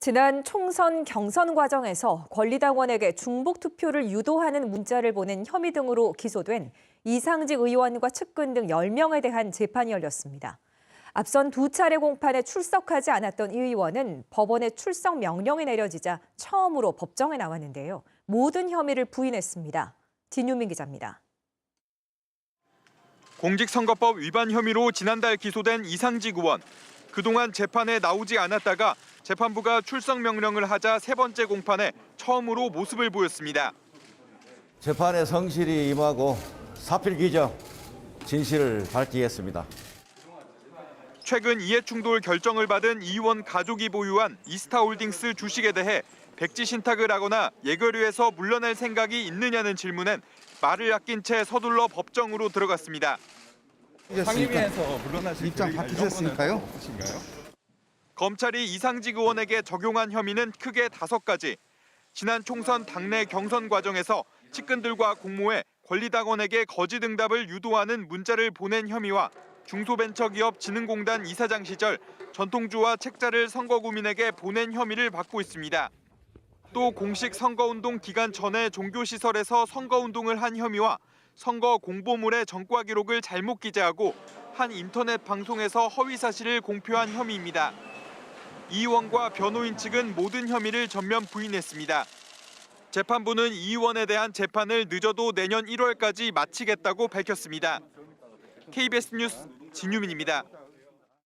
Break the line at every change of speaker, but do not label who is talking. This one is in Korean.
지난 총선 경선 과정에서 권리당원에게 중복 투표를 유도하는 문자를 보낸 혐의 등으로 기소된 이상직 의원과 측근 등 10명에 대한 재판이 열렸습니다. 앞선 두 차례 공판에 출석하지 않았던 이 의원은 법원의 출석 명령이 내려지자 처음으로 법정에 나왔는데요. 모든 혐의를 부인했습니다. 진유민 기자입니다.
공직선거법 위반 혐의로 지난달 기소된 이상직 의원. 그동안 재판에 나오지 않았다가 재판부가 출석 명령을 하자 세 번째 공판에 처음으로 모습을 보였습니다.
재판에 성실히 임하고 사필 기정 진실을 밝히겠습니다.
최근 이해충돌 결정을 받은 이 의원 가족이 보유한 이스타홀딩스 주식에 대해 백지 신탁을 하거나 예결위에서 물러날 생각이 있느냐는 질문엔 말을 아낀 채 서둘러 법정으로 들어갔습니다.
상임위에서 물러나실
입장
계획이나
바뀌셨으니까요?
이런 거는 없으신가요?
검찰이 이상직 의원에게 적용한 혐의는 크게 다섯 가지. 지난 총선 당내 경선 과정에서 측근들과 공모해 권리당원에게 거짓 응답을 유도하는 문자를 보낸 혐의와 중소벤처기업 진흥공단 이사장 시절 전통주와 책자를 선거구민에게 보낸 혐의를 받고 있습니다. 또 공식 선거운동 기간 전에 종교시설에서 선거운동을 한 혐의와 선거 공보물의 전과 기록을 잘못 기재하고 한 인터넷 방송에서 허위 사실을 공표한 혐의입니다. 이 의원과 변호인 측은 모든 혐의를 전면 부인했습니다. 재판부는 이 의원에 대한 재판을 늦어도 내년 1월까지 마치겠다고 밝혔습니다. KBS 뉴스 진유민입니다.